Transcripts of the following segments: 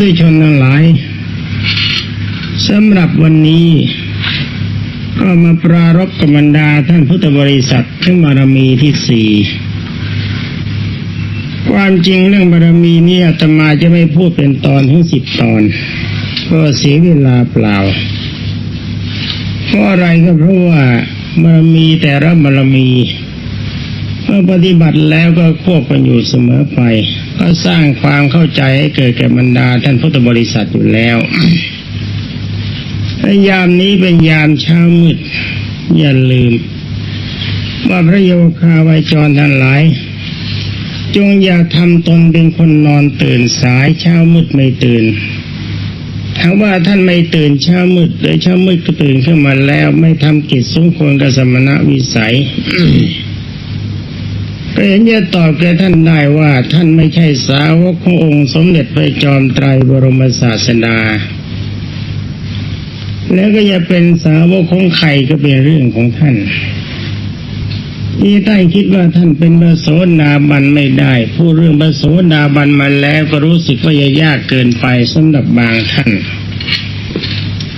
ธุชนทั้งหลายสำหรับวันนี้ก็มาปรารบกับบรรดาท่านพุทธบริษัทถึงบารมีที่สี่ความจริงเรื่องบารมีนี้อาตมาจะไม่พูดเป็นตอนทั้งสิบตอนก็เสียเวลาเปล่าเพราะอะไรก็เพราะว่าบารมีแต่ละบารมีเมื่อปฏิบัติแล้วก็ควบกันอยู่เสมอไป ก็สร้างความเข้าใจให้เกิดแก่บรรดาท่านพุทธบริษัทอยู่แล้วยามนี้เป็นยามเช้ามืด อย่าลืม ว่าพระโยคาวายจรทั้งหลาย จงอย่าทำตนเป็นคนนอนตื่นสายเช้ามืดไม่ตื่นถ้าว่าท่านไม่ตื่นเช้ามืดหรือเช้ามืดก็ตื่นขึ้นมาแล้ว ไม่ทำกิจสมควรกับสมณะวิสัย ก็เห็นจะตอบแกท่านได้ว่าท่านไม่ใช่สาวกขององค์สมเด็จพระจอมไตรบรมศาสดา แล้วก็จะเป็นสาวกของใครก็เป็นเรื่องของท่านที่ท่านคิดว่าท่านเป็นพระโสดาบันไม่ได้ ผู้เรื่องพระโสดาบันมาแล้วก็รู้สึกว่าจะยากเกินไปสำหรับบางท่าน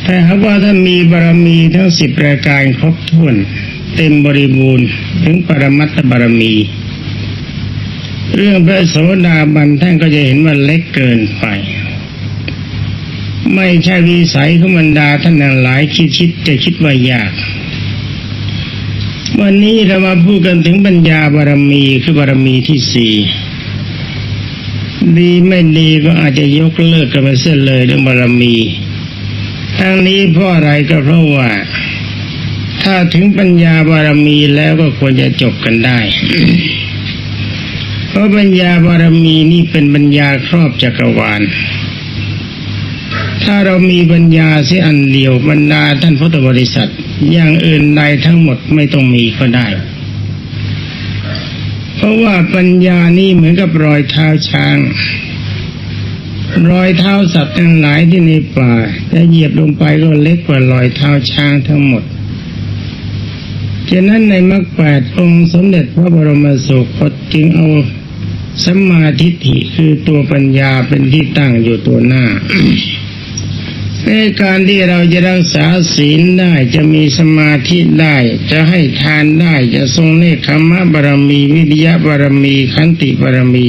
แต่หากว่าท่านมีบารมีทั้งสิบรายการครบถ้วน เต็มบริบูรณ์ถึงปรมัตถบารมี เรื่องพระโสดาบันท่านก็จะเห็นว่าเล็กเกินไป ไม่ใช่วิสัยของบรรดาท่านหลายคิดคิดจะคิดว่ายาก วันนี้เรามาพูดกันถึงปัญญาบารมีคือบารมีที่สี่ดีไม่ดีก็อาจจะยกเลิกกันไปเสียเลยเรื่องบารมี ทั้งนี้เพราะอะไรก็เพราะว่า ถ้าถึงปัญญาบารมีแล้วก็ควรจะจบกันได้ ราะปัญญาบารมีนี่เป็นปัญญาครอบจักรวาล ถ้าเรามีปัญญาเสียอันเดียวบรรดาท่านพุทธบริษัท อย่างอื่นใดทั้งหมดไม่ต้องมีก็ได้ เพราะว่าปัญญานี่เหมือนกับรอยเท้าช้าง รอยเท้าสัตว์ทั้งหลายที่ในป่าจะเหยียบลงไปก็เล็กกว่ารอยเท้าช้างทั้งหมดฉะนั้นในมรรคแปดองค์สมเด็จพระบรมสุคตจึงเอา สัมมาทิฏฐิคือตัวปัญญาเป็นที่ตั้งอยู่ตัวหน้าในการที่เราจะรักษาศีลได้จะมีสมาธิได้ จะให้ทานได้จะทรงเนคขมะบารมี วิริยะบารมีขันติบารมี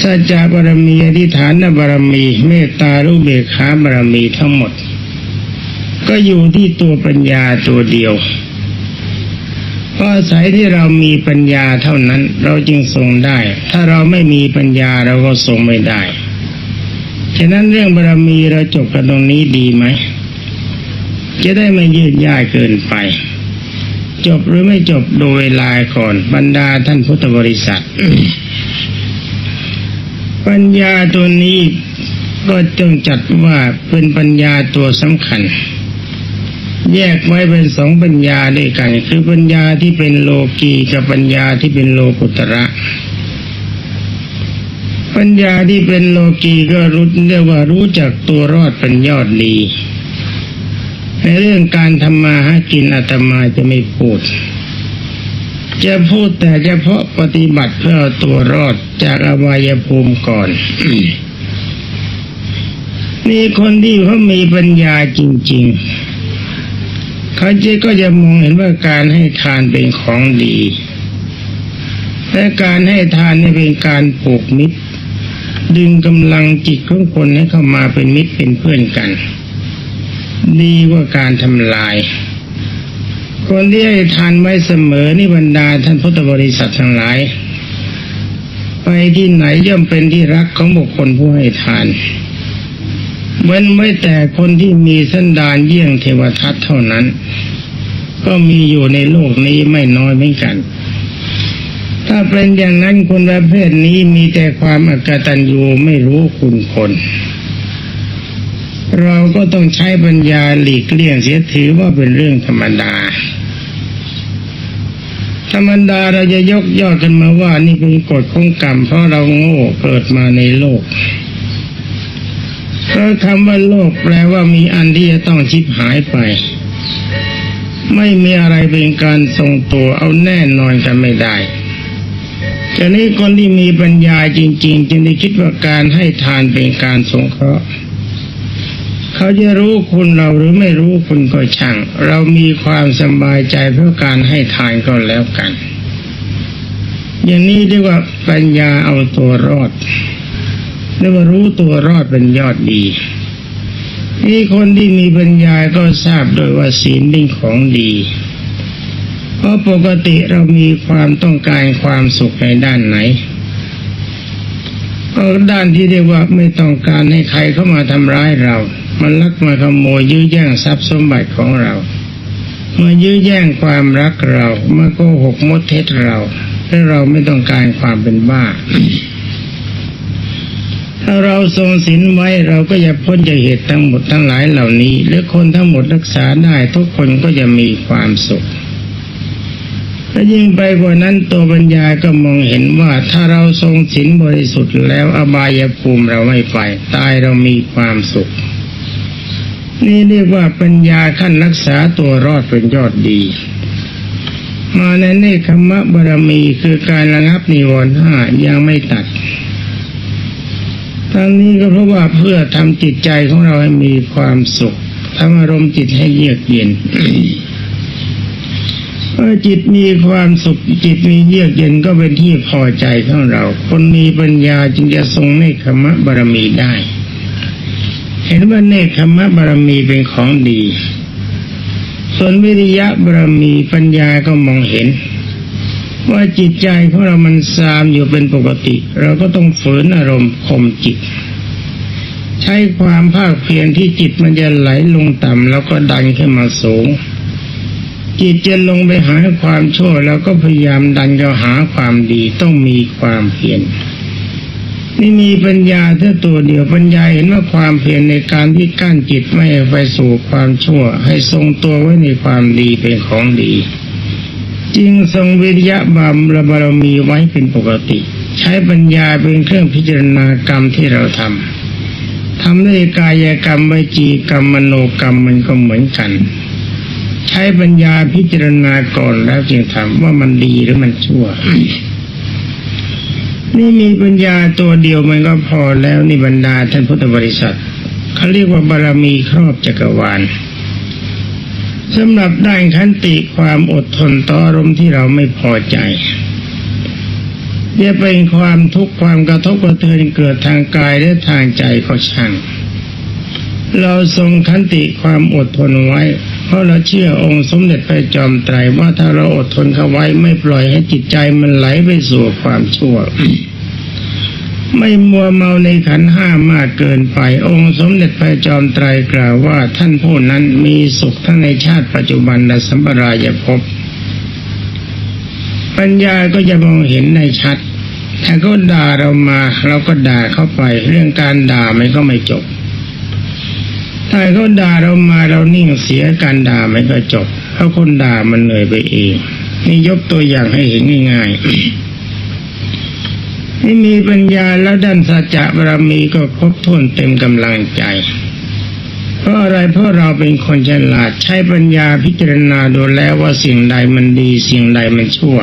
สัจจะบารมีอธิฐานบารมี เมตตารุเบขาบารมีทั้งหมด ก็อยู่ที่ตัวปัญญาตัวเดียว เพราะอาศัยที่เรามีปัญญาเท่านั้น เราจึงทรงได้ ถ้าเราไม่มีปัญญาเราก็ทรงไม่ได้ ฉะนั้นเรื่องบารมีเราจบกันตรงนี้ดีไหม จะได้ไม่ยืดยาดเกินไป จบหรือไม่จบโดยลายก่อนบรรดาท่านพุทธบริษัท ปัญญาตัวนี้ก็จงจัดว่าเป็นปัญญาตัวสำคัญ แยกไว้เป็นสองปัญญาด้วยกัน คือปัญญาที่เป็นโลกีกับปัญญาที่เป็นโลกุตระปัญญาที่เป็นโลกีก็รู้เรียกว่ารู้จักตัวรอดเป็นยอดดี ในเรื่องการทำมาหากินอาตมาจะไม่พูด จะพูดแต่เฉพาะปฏิบัติเพื่อตัวรอดจากอบายภูมิก่อนนี่คนที่เขามีปัญญาจริง ๆ เขาจะก็จะมองเห็นว่าการให้ทานเป็นของดี และการให้ทานนี่เป็นการปลูกมิตร ดึงกำลังจิตของคนให้เข้ามาเป็นมิตรเป็นเพื่อนกัน ดีกว่าการทำลาย คนที่ให้ทานไว้เสมอนี่บรรดาท่านพุทธบริษัททั้งหลาย ไปที่ไหนย่อมเป็นที่รักของบุคคลผู้ให้ทาน เว้นไว้แต่คนที่มีสันดานเยี่ยงเทวทัตเท่านั้น ก็มีอยู่ในโลกนี้ไม่น้อยเหมือนกัน ถ้าเป็นอย่างนั้นคนประเภทนี้มีแต่ความอกตัญญูไม่รู้คุณคน เราก็ต้องใช้ปัญญาหลีกเลี่ยงเสียถือว่าเป็นเรื่องธรรมดา ธรรมดาเราจะยกยอดกันมาว่านี่เป็นกฎของกรรมเพราะเราโง่เกิดมาในโลก เพราะคำว่าโลกแปลว่ามีอันที่จะต้องชิบหายไป ไม่มีอะไรเป็นการทรงตัวเอาแน่นอนกันไม่ได้จากนี้คนที่มีปัญญาจริง ๆ จึงได้คิดว่าการให้ทานเป็นการสงเคราะห์เขาจะรู้คุณเราหรือไม่รู้คุณก็ช่าง เรามีความสบายใจเพราะการให้ทานก็แล้วกัน อย่างนี้เรียกว่าปัญญาเอาตัวรอด เรียกว่ารู้ตัวรอดเป็นยอดดีนี่คนที่มีปัญญาก็ทราบโดยว่าศีลเป็นของดี เพราะปกติเรามีความต้องการความสุขในด้านไหนก็ด้านที่เรียกว่าไม่ต้องการให้ใครเข้ามาทำร้ายเรา มันลักมาขโมยยื้อแย่งทรัพย์สมบัติของเราเมื่อยื้อแย่งความรักเราเมื่อโกหกมดเท็จเราและเราไม่ต้องการความเป็นบ้า ถ้าเราทรงศีลไว้เราก็จะพ้นจากเหตุทั้งหมดทั้งหลายเหล่านี้และคนทั้งหมดรักษาได้ทุกคนก็จะมีความสุขและยิ่งไปกว่านั้นตัวปัญญาก็มองเห็นว่าถ้าเราทรงศีลบริสุทธิ์แล้วอบายภูมิเราไม่ไปตายเรามีความสุข นี่เรียกว่าปัญญาขั้นรักษาตัวรอดเป็นยอดดีมาในเนคขมะบารมีคือการระงับนิวรณ์ห้ายังไม่ตัด ทั้งนี้ก็เพราะว่าเพื่อทำจิตใจของเราให้มีความสุขทำอารมณ์จิตให้เยือกเย็นเมื่อจิตมีความสุขจิตมีเยือกเย็นก็เป็นที่พอใจของเรา คนมีปัญญาจึงจะทรงเนคขมะบารมีได้ เห็นว่าเนคขมะบารมีเป็นของดี ส่วนวิริยะบารมีปัญญาก็มองเห็น ว่าจิตใจของเรามันซามอยู่เป็นปกติ เราก็ต้องฝืนอารมณ์ข่มจิต ใช้ความภาคเพียรที่จิตมันจะไหลลงต่ำแล้วก็ดันขึ้นมาสูง จิตจะลงไปหาความชั่วแล้วก็พยายามดันเข้าหาความดีต้องมีความเพียรนี่มีปัญญาแค่ตัวเดียวปัญญาเห็นว่าความเพียรในการที่กั้นจิตไม่ไปสู่ความชั่ว ให้ทรงตัวไว้ในความดีเป็นของดี จึงทรงวิริยะบามระบารมีไว้เป็นปกติ ใช้ปัญญาเป็นเครื่องพิจารณากรรมที่เราทำทำด้วยกายกรรมวิจีกรรมมโนกรรมมันก็เหมือนกัน ใช้ปัญญาพิจารณาก่อนแล้วจึงทำว่ามันดีหรือมันชั่วนี่มีปัญญาตัวเดียวมันก็พอแล้วนี่บรรดาท่านพุทธบริษัทเขาเรียกว่าบารมีครอบจักรวาล สำหรับด้านขันติความอดทนต่ออารมณ์ที่เราไม่พอใจจะเป็นความทุกข์ความกระทบกระเทือนเกิดทางกายและทางใจก็ช่าง เราทรงขันติความอดทนไว้ เพราะเราเชื่อองค์สมเด็จพระจอมไตรว่าถ้าเราอดทนเขาไว้ไม่ปล่อยให้จิตใจมันไหลไปสู่ความชั่ว ไม่มัวเมาในขันห้ามากเกินไป องค์สมเด็จพระจอมไตรกล่าวว่าท่านผู้นั้นมีสุขทั้งในชาติปัจจุบันและสัมปรายภพปัญญาก็จะมองเห็นในชัด ถ้าเขาด่าเรามาเราก็ด่าเข้าไป เรื่องการด่ามันก็ไม่จบ ถ้าเขาด่าเรามาเรานิ่งเสียการด่ามันก็จบเพราะคนด่ามันเหนื่อยไปเอง นี่ยกตัวอย่างให้เห็นง่ายๆ นี่มีปัญญาแล้วด้านสัจจะบารมีก็ครบถ้วนเต็มกำลังใจ เพราะอะไรเพราะเราเป็นคนฉลาดใช้ปัญญาพิจารณาดูแล้วว่าสิ่งใดมันดี สิ่งใดมันชั่ว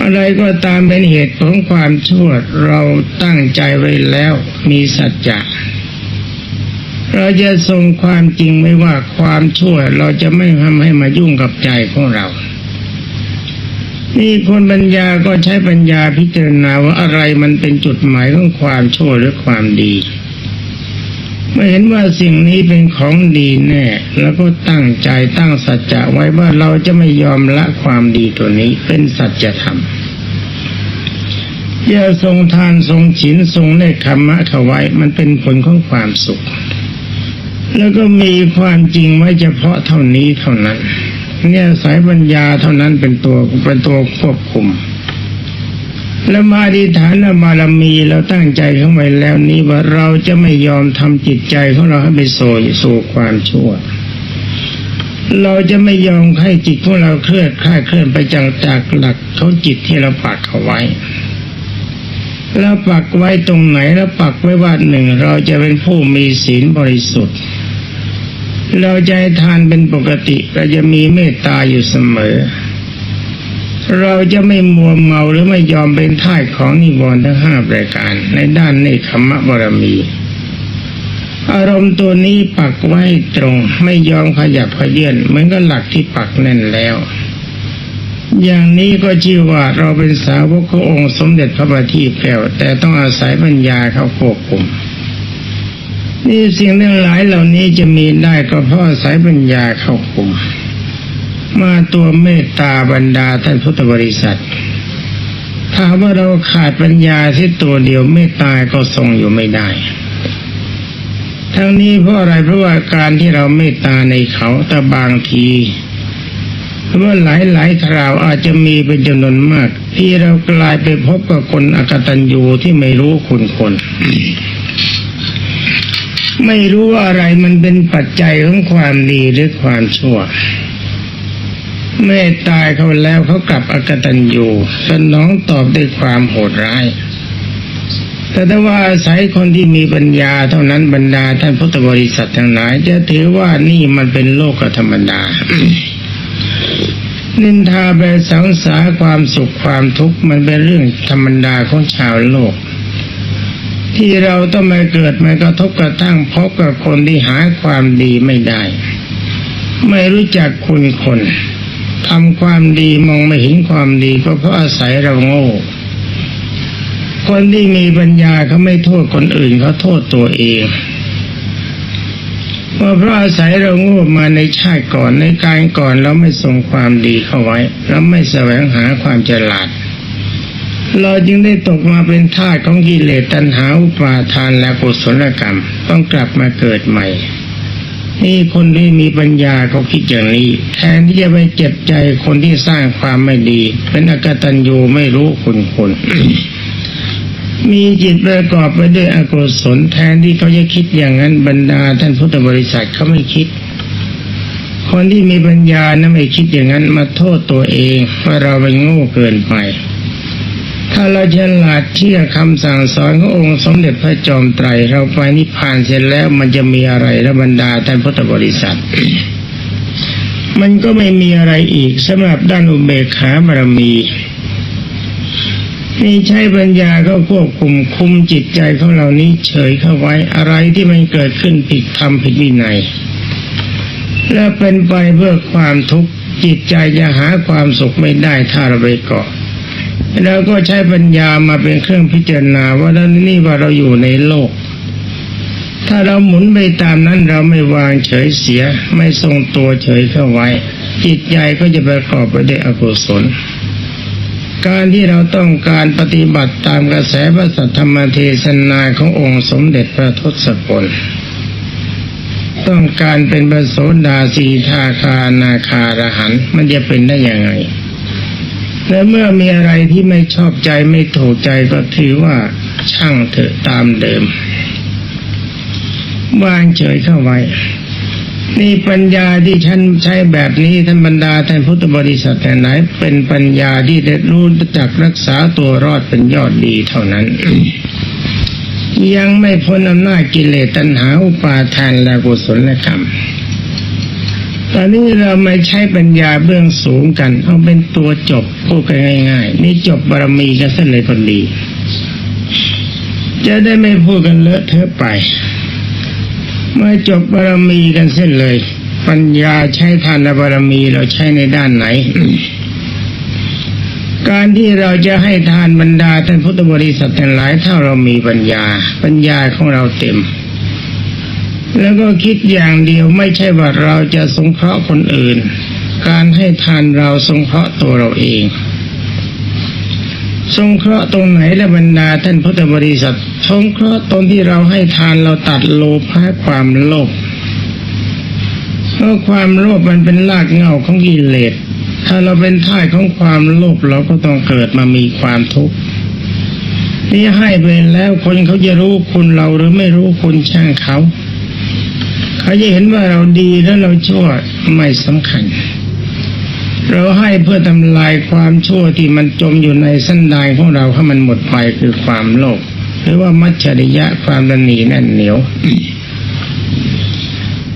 อะไรก็ตามเป็นเหตุของความชั่วเราตั้งใจไว้แล้วมีสัจจะเราจะทรงความจริงไม่ว่าความชั่ว เราจะไม่ทำให้มายุ่งกับใจของเรา นี่คนปัญญาก็ใช้ปัญญาพิจารณาว่าอะไรมันเป็นจุดหมายของความชั่วหรือความดีเมื่อเห็นว่าสิ่งนี้เป็นของดีแน่ แล้วก็ตั้งใจตั้งสัจจะไว้ว่าเราจะไม่ยอมละความดีตัวนี้เป็นสัจธรรมอย่าทรงทานทรงฉินทรงในคำมะเขาไว้มันเป็นผลของความสุข แล้วก็มีความจริงไว้เฉพาะเท่านี้เท่านั้น เนี่ยสายปัญญาเท่านั้นเป็นตัวเป็นตัวควบคุม แล้วมาดีฐานบารมีเราตั้งใจเข้าไว้แล้วนี้ว่าเราจะไม่ยอมทำจิตใจของเราให้ไปโซยสู่ความชั่ว เราจะไม่ยอมให้จิตของเราเคลื่อนคลาดเคลื่อนไปจากจากหลักของจิตที่เราปักเอาไว้แล้วปักไว้ตรงไหนแล้วปักไว้ว่าหนึ่งเราจะเป็นผู้มีศีลบริสุทธิ์ เราให้ทานเป็นปกติเราจะมีเมตตาอยู่เสมอ เราจะไม่มัวเมาหรือไม่ยอมเป็นท่ายของนิวรณ์ทั้งห้าประการ ในด้านในขมะบารมี อารมณ์ตัวนี้ปักไว้ตรง ไม่ยอมขยับขยื่นเหมือนกับหลักที่ปักแน่นแล้ว อย่างนี้ก็ชื่อว่าเราเป็นสาวกขององค์สมเด็จพระบัณฑิตแก้วแต่ต้องอาศัยปัญญาเข้าควบคุม นี่สิ่งทั้งหลายเหล่านี้จะมีได้ก็เพราะอายปัญญาเข้าคุมมาตัวเมตตาบรรดาท่านพุทธบริษัท ถ้าว่าเราขาดปัญญาที่ตัวเดียวเมตตาก็ทรงอยู่ไม่ได้ ทั้งนี้เพราะอะไรเพราะว่าการที่เราเมตตาในเขาแต่บางทีเพราะว่าหลายหลายคราวอาจจะมีเป็นจำนวนมาก ที่เรากลายไปพบกับคนอกตัญญูที่ไม่รู้คุณคน ไม่รู้ว่าอะไรมันเป็นปัจจัยของความดีหรือความชั่วเมื่อตายเขาแล้วเขากลับอกตัญญูสนองตอบด้วยความโหดร้าย แต่ถ้าว่าอาศัยคนที่มีปัญญาเท่านั้นบรรดาท่านพุทธบริษัททั้งหลายจะถือว่านี่มันเป็นโลกธรรมดา นินทาไปสังสาความสุขความทุกข์มันเป็นเรื่องธรรมดาของชาวโลก ที่เราต้องมาเกิดมากระทบกระทั่งพบกับคนที่หาความดีไม่ได้ ไม่รู้จักคุณคนทำความดีมองไม่เห็นความดีก็เพราะอาศัยเราโง่ คนที่มีปัญญาเขาไม่โทษคนอื่นเขาโทษตัวเองว่าเพราะอาศัยเราโง่มาในชาติก่อนในการก่อนเราไม่ส่งความดีเข้าไว้ เราไม่แสวงหาความฉลาด เราจึงได้ตกมาเป็นทาสของกิเลสตัณหาอุปาทานและกุศลกรรม ต้องกลับมาเกิดใหม่ นี่คนที่มีปัญญาเขาคิดอย่างนี้ แทนที่จะไปเจ็บใจคนที่สร้างความไม่ดี เป็นอกตัญญูไม่รู้คุณคนมีจิตประกอบไปด้วยอกุศลแทนที่เขาจะคิดอย่างนั้นบรรดาท่านพุทธบริษัทเขาไม่คิด คนที่มีปัญญานะไม่คิดอย่างนั้นมาโทษตัวเองว่าเราเป็นโง่เกินไป ถ้าเราฉลาดเชื่อคำสั่งสอนขององค์สมเด็จพระจอมไตร เราไปนิพพานเสร็จแล้วมันจะมีอะไรและบรรดาท่านพุทธบริษัท มันก็ไม่มีอะไรอีกสำหรับด้านอุเบกขาบารมีนี่ใช้ปัญญาก็ควบคุมคุมจิตใจของเรานี้เฉยเข้าไว้อะไรที่มันเกิดขึ้นผิดธรรมผิดวินัยและเป็นไปเพื่อความทุกข์จิตใจจะหาความสุขไม่ได้ถ้าเราไปเกาะ แล้วก็ใช้ปัญญามาเป็นเครื่องพิจารณาว่าด้านนี้ว่าเราอยู่ในโลก ถ้าเราหมุนไปตามนั้นเราไม่วางเฉยเสีย ไม่ทรงตัวเฉยเข้าไว้ จิตใจก็จะประกอบไปด้วยอกุศล การที่เราต้องการปฏิบัติตามกระแสพระสัทธรรมเทศนาขององค์สมเด็จพระทศพลต้องการเป็นพระโสดาสีทาคานาคารหันมันจะเป็นได้ยังไง และเมื่อมีอะไรที่ไม่ชอบใจไม่ถูกใจก็ถือว่าช่างเถอะตามเดิมวางเฉยเข้าไว้ นี่ปัญญาที่ฉันใช้แบบนี้ท่านบรรดาท่านพุทธบริษัทแต่ไหน เป็นปัญญาที่ได้รู้จักรักษาตัวรอดเป็นยอดดีเท่านั้น ยังไม่พ้นอำนาจกิเลสตัณหาอุปาทานและกุศลกรรม ตอนนี้เราไม่ใช้ปัญญาเบื้องสูงกัน เอาเป็นตัวจบพูดกันง่าย ๆ นี่จบบารมีกันซะเลยพอดี จะได้ไม่พูดกันเลอะเทอะไป เมื่อจบบารมีกันเส้นเลย ปัญญาใช้ทานบารมีเราใช้ในด้านไหน การที่เราจะให้ทานบรรดาท่านพุทธบริษัททั้งหลายถ้าเรามีปัญญา ปัญญาของเราเต็ม แล้วก็คิดอย่างเดียวไม่ใช่ว่าเราจะสงเคราะห์คนอื่น การให้ทานเราสงเคราะห์ตัวเราเอง สงเคราะห์ตรงไหนและบรรดาท่านพุทธบริษัทสงเคราะห์ตรงที่เราให้ทานเราตัดโลภะความโลภเพราะความโลภมันเป็นรากเหง้าของกิเลสถ้าเราเป็นท่ายของความโลภเราก็ต้องเกิดมามีความทุกข์นี่ให้ไปแล้วคนเขาจะรู้คุณเราหรือไม่รู้คุณช่างเขา เขาจะเห็นว่าเราดีแล้วเราชั่วไม่สำคัญ เราให้เพื่อทำลายความชั่วที่มันจมอยู่ในสันดานของเราให้มันหมดไปคือความโลภหรือว่ามัจฉริยะความระหนีแน่นเหนียวเ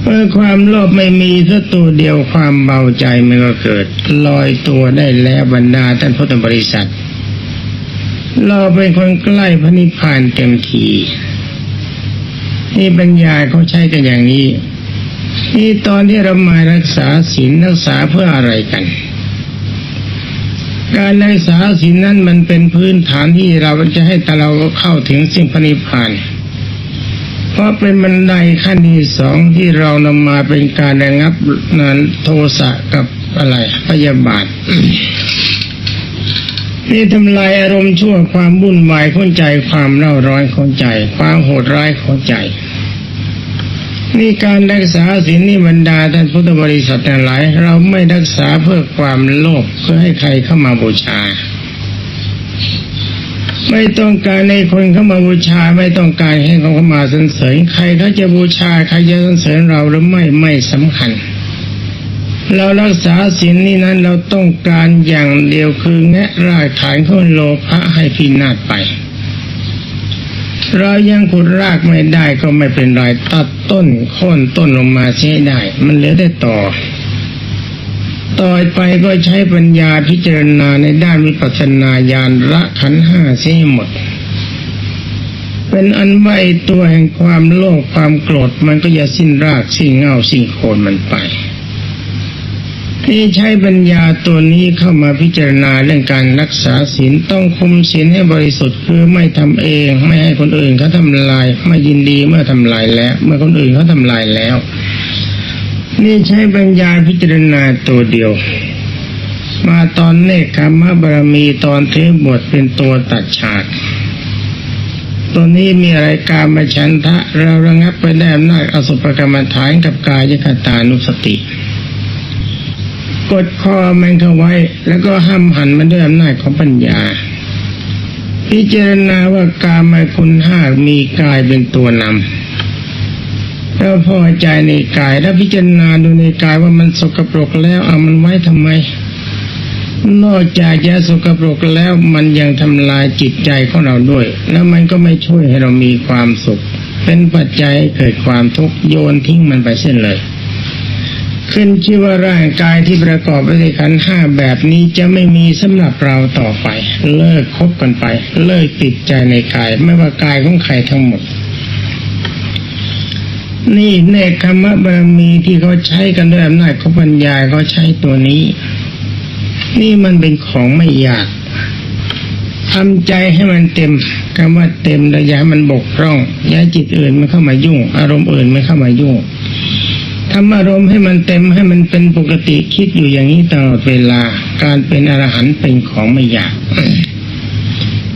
เมื่อความโลภไม่มีสักตัวเดียวความเบาใจมันก็เกิด ลอยตัวได้แล้วบรรดาท่านพุทธบริษัท เราเป็นคนใกล้พระนิพพานเต็มที นี่ปัญญาเขาใช้กันอย่างนี้นี่ตอนที่เรามารักษาศีลรักษาเพื่ออะไรกัน การรักษาศีลนั้นมันเป็นพื้นฐานที่เราจะให้ตเราเข้าถึงสิ่งพนิพาน เพราะเป็นบันไดขั้นที่สองที่เรานำมาเป็นการระงับนั้นโทสะกับอะไรพยาบาทนี่ทำลายอารมณ์ชั่วความวุ่นวายของใจความเร่าร้อนของใจ ความโหดร้ายของใจ นี่การรักษาศีลนี่บรรดาท่านพุทธบริษัททั้งหลาย เราไม่รักษาเพื่อความโลภเพื่อให้ใครเข้ามาบูชา ไม่ต้องการให้คนเข้ามาบูชา ไม่ต้องการให้เขาเข้ามาสรรเสริญใครเขาจะบูชาใครจะสรรเสริญเราหรือไม่ไม่สำคัญ เรารักษาศีลนี่นั้นเราต้องการอย่างเดียวคือแงะรากฐานของโลภะให้พินาศไป เรายังขุดรากไม่ได้ก็ไม่เป็นไรตัดต้นโค่นต้นลงมาเสียได้ มันเหลือได้ต่อ ต่อไปก็ใช้ปัญญาพิจารณาในด้านวิปัสสนาญาณละขันห้าเสียให้หมด เป็นอันว่าไอ้ตัวแห่งความโลภความโกรธมันก็จะสิ้นรากสิ้นเงาสิ้นโคนมันไป นี่ใช้ปัญญาตัวนี้เข้ามาพิจารณาเรื่องการรักษาศีลต้องคุมศีลให้บริสุทธิ์คือไม่ทำเอง ไม่ให้คนอื่นเขาทำลายไม่ยินดีเมื่อทำลายแล้ว เมื่อคนอื่นเขาทำลายแล้ว นี่ใช้ปัญญาพิจารณาตัวเดียว มาตอนเนคขมบารมีตอนเทบทเป็นตัวตัดฉากตัวนี้มีอะไรการมาชันทะ เราระงับไปได้อำนาจอสุภกรรมฐานกับกายคตานุสติ กดคอมันเข้าไว้ แล้วก็ห้ามหันมันด้วยอำนาจของปัญญา พิจารณาว่ากามาคุณห้ามีกายเป็นตัวนำแล้วพอใจในกายแล้วพิจารณาดูในกายว่ามันสกปรกแล้วเอามันไว้ทำไม นอกจากจะสกปรกแล้วมันยังทำลายจิตใจของเราด้วย แล้วมันก็ไม่ช่วยให้เรามีความสุข เป็นปัจจัยเกิดความทุกข์โยนทิ้งมันไปเส้นเลย ขึ้นชื่อว่าร่างกายที่ประกอบไปด้วยขันห้าแบบนี้จะไม่มีสำหรับเราต่อไป เลิกคบกันไป เลิกติดใจในกาย ไม่ว่ากายของใครทั้งหมด นี่เนคขมะบารมีที่เขาใช้กันด้วยอำนาจของปัญญาเขาใช้ตัวนี้ นี่มันเป็นของไม่ยากทำใจให้มันเต็มคำว่าเต็มแล้วย่าให้มันบกพร่องย่าให้จิตอื่นมันเข้ามายุ่ง อารมณ์อื่นมันเข้ามายุ่ง ทำอารมณ์ให้มันเต็มให้มันเป็นปกติคิดอยู่อย่างนี้ตลอดเวลา การเป็นอรหันต์เป็นของไม่ยาก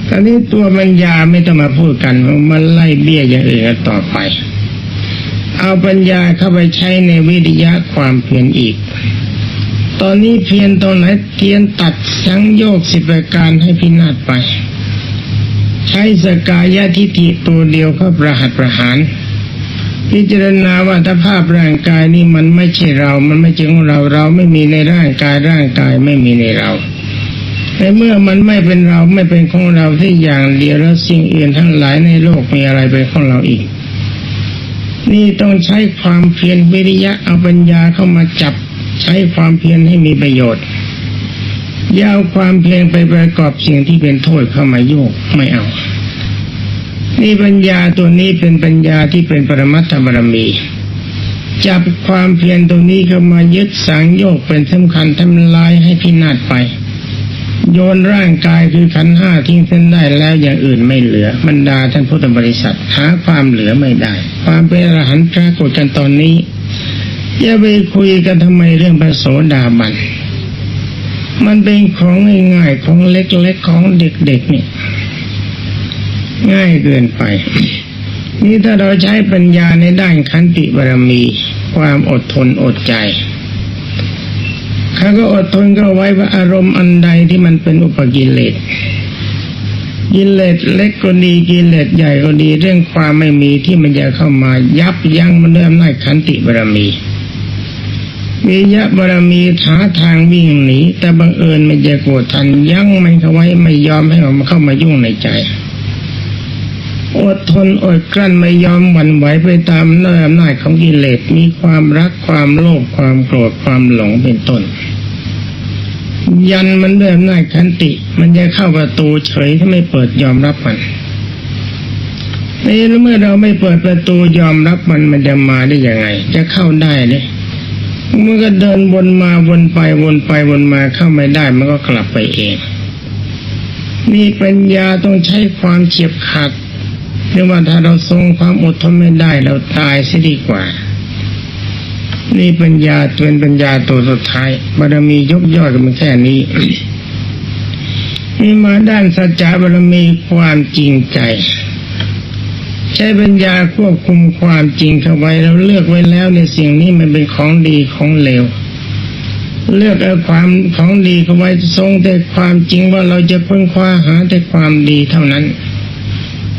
ตอนนี้ตัวปัญญาไม่ต้องมาพูดกันมันไล่เบี้ยอย่างอื่นต่อไป เอาปัญญาเข้าไปใช้ในวิริยะความเพียรอีก ตอนนี้เพียรตอนไหนเทียนตัดสังโยกสิบประการให้พินาศไป ใช้สกายะทิฏฐิตัวเดียวเขาประหัตประหาร พิจารณาว่าถ้าภาพร่างกายนี่มันไม่ใช่เรา มันไม่ใช่ของเรา เราไม่มีในร่างกาย ร่างกายไม่มีในเราในเมื่อมันไม่เป็นเราไม่เป็นของเราที่อย่างเดียวแล้วสิ่งอื่นทั้งหลายในโลกมีอะไรเป็นของเราอีก นี่ต้องใช้ความเพียรวิริยะเอาปัญญาเข้ามาจับใช้ความเพียรให้มีประโยชน์อย่าเอาความเพียรไปประกอบสิ่งที่เป็นโทษเข้ามาโยกไม่เอา นี่ปัญญาตัวนี้เป็นปัญญาที่เป็นปรมัตถบารมี จับความเพียรตัวนี้เข้ามายึดสังโยกเป็นสำคัญทำลายให้พินาศไป โยนร่างกายคือขันห้าทิ้งเส้นได้แล้วอย่างอื่นไม่เหลือบรรดาท่านพุทธบริษัทหาความเหลือไม่ได้ ความเป็นอรหันต์ปรากฏกันตอนนี้อย่าไปคุยกันทำไมเรื่องพระโสดาบันมันเป็นของง่ายๆของเล็กๆของเด็กๆเนี่ย ง่ายเกินไป นี่ถ้าเราใช้ปัญญาในด้านขันติบารมี ความอดทนอดใจเขาก็อดทนก็ไว้ว่าอารมณ์อันใดที่มันเป็นอุปกิเลสกิเลสเล็กก็ดีกิเลสใหญ่ก็ดีเรื่องความไม่มีที่มันจะเข้ามายับยั้งมันด้วยอำนาจขันติบารมีวิยะบารมีหาทางวิ่งหนีแต่บังเอิญมันจะโกรธทันยั้งมันเข้าไว้ไม่ยอมให้มันเข้ามายุ่งในใจ อดทนอดกลั้นไม่ยอมหวั่นไหวไปตามเนื้ออำนาจของกิเลสมีความรักความโลภความโกรธความหลงเป็นต้น ยันมันด้วยอำนาจขันติ มันจะเข้าประตูเฉยถ้าไม่เปิดยอมรับมันนี่เมื่อเราไม่เปิดประตูยอมรับมันมันจะมาได้ยังไง จะเข้าได้เลยมันก็เดินวนมาวนไปวนไปวนมาเข้าไม่ได้มันก็กลับไปเองนี่ปัญญาต้องใช้ความเฉียบขาด เรียกว่าถ้าเราทรงความอดทนไม่ได้เราตายซะดีกว่า นี่ปัญญาเป็นปัญญาตัวสุดท้ายบารมียกย่อยกันมาแค่นี้นี่มาด้านสัจจะบารมีความจริงใจ ใช้ปัญญาควบคุมความจริงเข้าไว้เราเลือกไว้แล้วในสิ่งนี้มันเป็นของดีของเลวเลือกเอาความของดีเข้าไว้ทรงแต่ความจริงว่าเราจะเพิ่งคว้าหาแต่ความดีเท่านั้น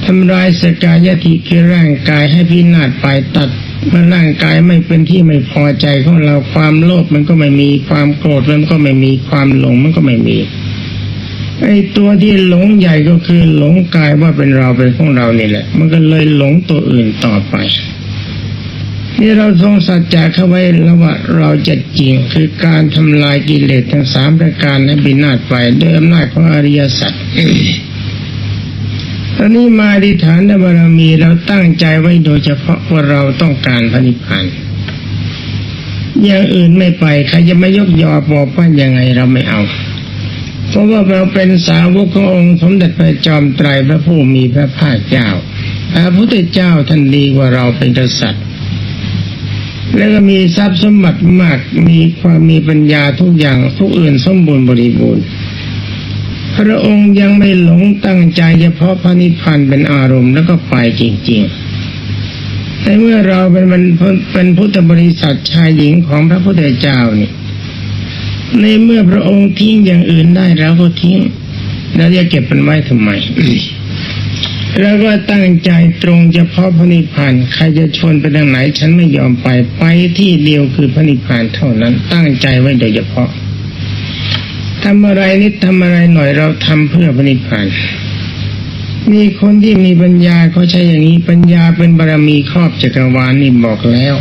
ทำลายสกายติคือร่างกายให้พินาศไปตัดเมื่อร่างกายไม่เป็นที่ไม่พอใจของเราความโลภมันก็ไม่มีความโกรธมันก็ไม่มีความหลงมันก็ไม่มีไอ้ตัวที่หลงใหญ่ก็คือหลงกายว่าเป็นเราเป็นของเรานี่แหละ มันก็เลยหลงตัวอื่นต่อไปนี่เราทรงสัจจะเข้าไว้แล้วว่าเราจะจริงคือการทำลายกิเลสทั้งสามประการให้บินาศไปด้วยอำนาจของอริยสัจ อนนี้มาดิฐานบารมีเราตั้งใจไว้โดยเฉพาะว่าเราต้องการพระนิพพานอย่างอื่นไม่ไปใครจะไม่ยกยอปอปั้นยังไงเราไม่เอา เพราะว่าเราเป็นสาวกขององค์สมเด็จพระจอมไตรพระผู้มีพระภาคเจ้าพระพุทธเจ้าท่านดีกว่าเราเป็นกษัตริย์แล้วก็มีทรัพย์สมบัติมากมีความมีปัญญาทุกอย่างทุกอื่นสมบูรณ์บริบูรณ์ พระองค์ยังไม่หลงตั้งใจเฉพาะพระนิพพานเป็นอารมณ์แล้วก็ไปจริงๆแต่เมื่อเราเป็นมันเป็นพุทธบริษัทชายหญิงของพระพุทธเจ้านี่ ในเมื่อพระองค์ทิ้งอย่างอื่นได้เราก็ทิ้ง แล้วจะเก็บมันไว้ทำไมแล้วก็ตั้งใจตรงเฉพาะพระนิพพานใครจะชวนไปทางไหน ฉันไม่ยอมไปไปที่เดียวคือพระนิพพานเท่านั้น ตั้งใจไว้โดยเฉพาะ ทำอะไรนิดทำอะไรหน่อยเราทำเพื่อพระนิพพานมีคนที่มีปัญญาเขาใช้อย่างนี้ปัญญาเป็นบารรมีครอบจักรวาลนี่บอกแล้ว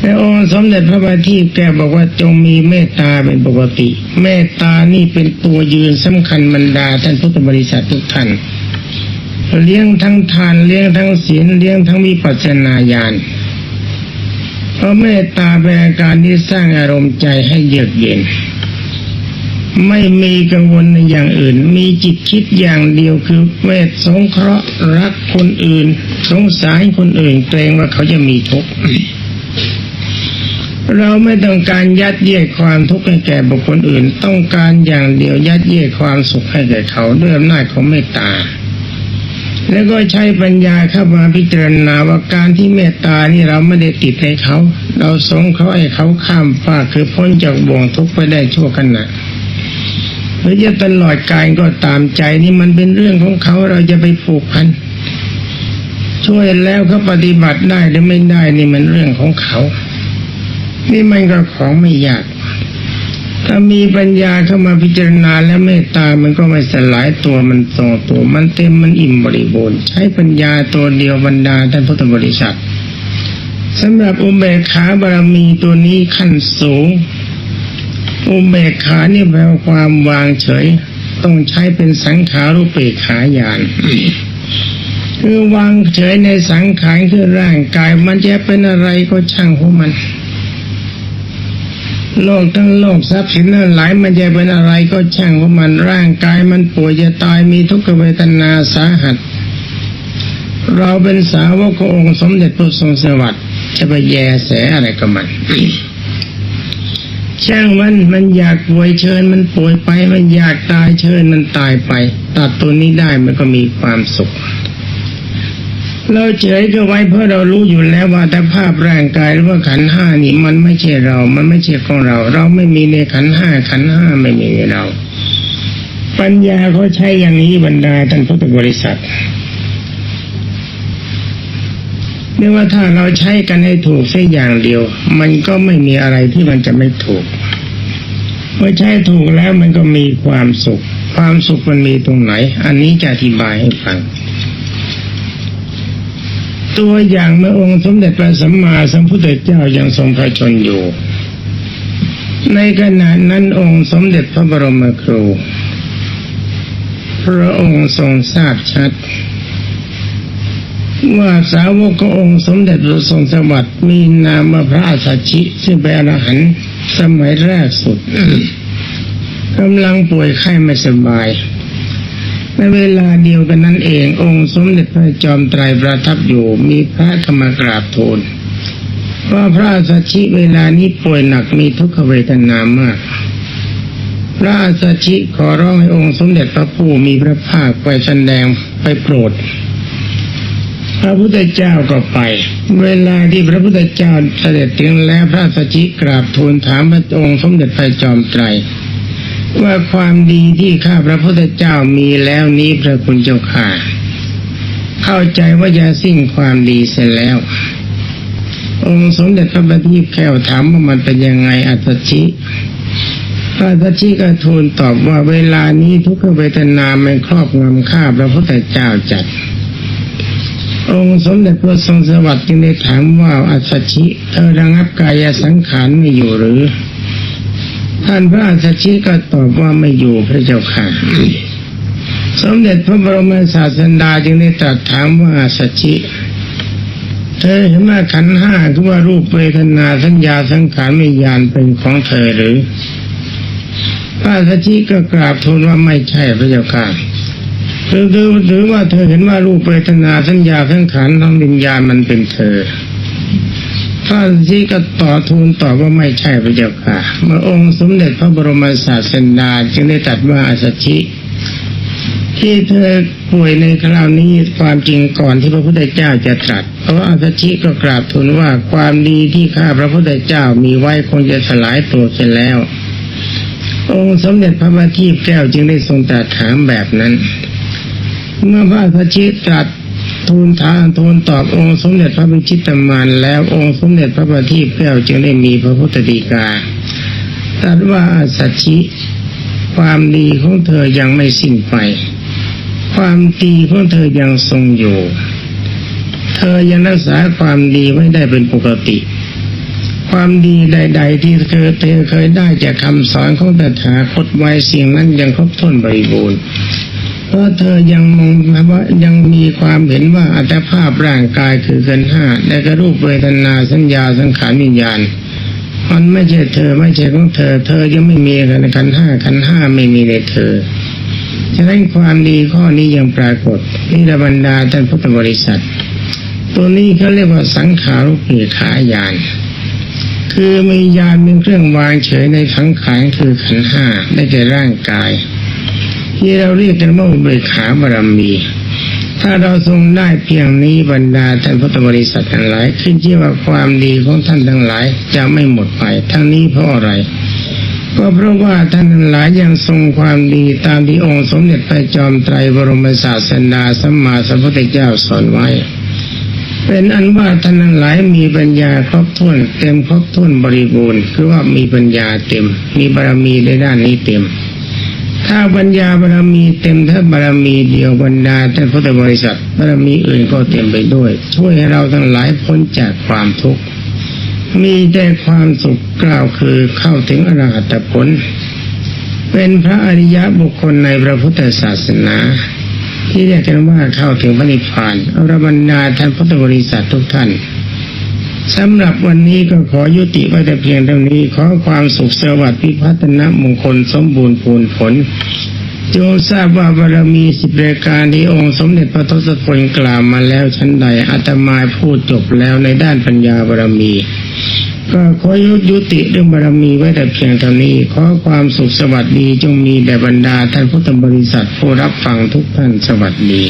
แต่องค์สมเด็จพระบาทีแกบอกว่าจงมีเมตตาเป็นปกติ เมตตานี่เป็นตัวยืนสำคัญบรรดาท่านพุทธบริษัททุกท่านเลี้ยงทั้งทานเลี้ยงทั้งศีลเลี้ยงทั้งวิปัสนาญาณเพราะเมตตาเป็นอาการที่สร้างอารมณ์ใจให้เยือกเย็น ไม่มีกังวลในอย่างอื่น มีจิตคิดอย่างเดียวคือเมตสงเคราะห์รักคนอื่น สงสารคนอื่นเกรงว่าเขาจะมีทุกข์เราไม่ต้องการยัดเยียดความทุกข์ให้แก่บุคคลอื่น ต้องการอย่างเดียวยัดเยียดความสุขให้แก่เขาด้วยอำนาจของเมตตา แล้วก็ใช้ปัญญาเข้ามาพิจารณาว่าการที่เมตตานี่เราไม่ได้ติดให้เขา เราสงเขาให้เขาข้ามฟ้าคือพ้นจากบ่วงทุกข์ไปได้ชั่วขณะ หรือจะตลอดกายก็ตามใจนี่มันเป็นเรื่องของเขาเราจะไปผูกพันช่วยแล้วเขาปฏิบัติได้หรือไม่ได้นี่มันเรื่องของเขา นี่มันก็ของไม่ยาก ถ้ามีปัญญาเข้ามาพิจารณาและเมตตามันก็ไม่สลายตัวมันทรงตัว มันเต็มมันอิ่มบริบูรณ์ ใช้ปัญญาตัวเดียวบรรดาท่านพุทธบริษัทสำหรับอุเบกขาบารมีตัวนี้ขั้นสูง อุเบกขานี่แปลว่าความวางเฉย ต้องใช้เป็นสังขารุปเปกขาญาณคือวางเฉยในสังขารคือร่างกาย มันจะเป็นอะไรก็ช่างของมัน โลกทั้งโลกทรัพย์สินทั้งหลายมันจะเป็นอะไรก็ช่างของมัน ร่างกายมันป่วยจะตายมีทุกขเวทนาสาหัส เราเป็นสาวกขององค์สมเด็จพระทรงสวัสดิ์จะไปแยแสอะไรกับมัน ช่างมันมันอยากป่วยเชิญมันป่วยไป มันอยากตายเชิญมันตายไป ตัดตัวนี้ได้มันก็มีความสุข เราเฉยก็ไว้เพราะเรารู้อยู่แล้วว่าแต่ภาพร่างกายหรือว่าขันห้านี่มันไม่ใช่เรา มันไม่ใช่ของเรา เราไม่มีในขันห้าขันห้าไม่มีในเรา ปัญญาเขาใช้อย่างนี้บรรดาท่านพุทธบริษัท เรียกว่าถ้าเราใช้กันให้ถูกแค่อย่างเดียว มันก็ไม่มีอะไรที่มันจะไม่ถูกเมื่อใช้ถูกแล้วมันก็มีความสุข ความสุขมันมีตรงไหน อันนี้จะอธิบายให้ฟัง ตัวอย่างเมื่อองค์สมเด็จพระสัมมาสัมพุทธเจ้ายังทรงพระชนอยู่ ในขณะนั้นองค์สมเด็จพระบรมครู พระองค์ทรงทราบชัด ว่าสาวกขององค์สมเด็จพระทรงสวัสดิ์มีนามพระอาสัชชิ ซึ่งเป็นอรหันต์สมัยแรกสุดกำลังป่วยไข้ไม่สบายในเวลาเดียวกันนั้นเอง องค์สมเด็จพระจอมไตรประทับอยู่มีพระธรรมกราบทูลว่าพระอาสัชชิเวลานี้ป่วยหนักมีทุกขเวทนามาก พระอาสัชชิขอร้องให้องค์สมเด็จพระผู้มีพระภาคไปแสดงไปโปรด ระพุทธเจ้าก็ไป เวลาที่พระพุทธเจ้าเสด็จถึงแล้วพระสัชชิกราบทูลถามพระองค์สมเด็จพระจอมไตรว่าความดีที่ข้าพระพุทธเจ้ามีแล้วนี้พระคุณเจ้าข่าเข้าใจว่าจะสิ้นความดีเสร็จแล้ว องค์สมเด็จพระบัณฑิตแก้วถามว่ามันเป็นยังไงอัตชิพระสัชชิก็ทูลตอบว่าเวลานี้ทุกขเวทนามันครอบงำข้าพระพุทธเจ้าจัด องค์สมเด็จพระทรงสวัสดิ์จึงได้ถามว่าอัศชิเธอระงับกายสังขารไม่อยู่หรือ ท่านพระอัศชิก็ตอบว่าไม่อยู่พระเจ้าค่ะสมเด็จพระบรมศาสดาจึงได้ตรัสถามว่าอัศชิเธอเห็นว่าขันห้าคือว่ารูปเวทนาสัญญาสังขารวิญญาณเป็นของเธอหรือพระอัศชิก็กราบทูลว่าไม่ใช่พระเจ้าค่ะ หรือหรือหรือว่าเธอเห็นว่ารูปเวทนาสัญญาสังขารทั้งวิญญาณมันเป็นเธอพระอัศชิก็ต่อทูลตอบว่าไม่ใช่พระเจ้าค่ะ เมื่อองค์สมเด็จพระบรมศาสดาจึงได้ตรัสว่าอัศชิ ที่เธอป่วยในคราวนี้ความจริงก่อนที่พระพุทธเจ้าจะตรัสเพราะว่าอัชิก็กราบทูลว่าความดีที่ข้าพระพุทธเจ้ามีไว้คงจะสลายตัวเสียแล้ว องค์สมเด็จพระบัณฑิตแก้วจึงได้ทรงตรัสถามแบบนั้น เมื่อพระอัชิตรัสทูลถามทูลตอบองค์สมเด็จพระบิชิตมานแล้วองค์สมเด็จพระบัณฑิตแก้วจึงได้มีพระพุทธดีกาตรัสว่าอัชิ ความดีของเธอยังไม่สิ้นไป ความดีของเธอยังทรงอยู่ เธอยังรักษาความดีไว้ได้เป็นปกติ ความดีใด ๆ ที่เธอเธอเคยได้จากคำสอนของตถาคตไว้สิ่งนั้นยังครบถ้วนบริบูรณ์ ราะเธอยังมองว่ายังมีความเห็นว่าอัตภาพร่างกายคือกินห้าและก็รูปเวทนาสัญญาสังขารวิญญาณมันไม่ใช่เธอไม่ใช่ของเธอ เธอยังไม่มีกันขันห้าขันห้าไม่มีในเธอฉะนั้นความดีข้อนี้ยังปรากฏนี่ระบรรดาท่านพุทธบริษัท ตัวนี้เขาเรียกว่าสังขารุปเปขายาน คือมียานเป็นเครื่องวางเฉยในสังขารคือขันห้าได้แก่ร่างกาย ที่เราเรียกกันว่าอุเบกขาบารมี ถ้าเราทรงได้เพียงนี้บรรดาท่านพุทธบริษัททั้งหลายขึ้นชื่อว่าความดีของท่านทั้งหลาย จะไม่หมดไปทั้งนี้เพราะอะไรก็เพราะว่าท่านทั้งหลายยังทรงความดีตามที่องค์สมเด็จพระจอมไตรบรมศาสดาสัมมาสัมพุทธเจ้าสอนไว้ เป็นอันว่าท่านทั้งหลายมีปัญญาครบถ้วนเต็มครบถ้วนบริบูรณ์คือว่ามีปัญญาเต็ม มีบารมีในด้านนี้เต็ม ถ้าปัญญาบารมีเต็มถ้าบารมีเดียวบรรดาท่านพุทธบริษัทบารมีอื่นก็เต็มไปด้วย ช่วยให้เราทั้งหลายพ้นจากความทุกข์มีแต่ความสุขกล่าวคือเข้าถึงอรหัตผล เป็นพระอริยะบุคคลในพระพุทธศาสนา ที่เรียกกันว่าเข้าถึงพระนิพพานอาละบรรดาท่านพุทธบริษัททุกท่าน สำหรับวันนี้ก็ขอยุติไว้แต่เพียงเท่านี้ ขอความสุขสวัสดิ์พิพัฒนมงคลสมบูรณ์พูนผลจงทราบว่าบารมีสิบรายการที่องค์สมเด็จพระทศพลกล่าวมาแล้วชั้นใดอาตมาพูดจบแล้วในด้านปัญญาบารมี ก็ขอยุติเรื่องบารมีไว้แต่เพียงเท่านี้ ขอความสุขสวัสดีจงมีแด่บรรดาท่านพุทธบริษัทผู้รับฟังทุกท่านสวัสดี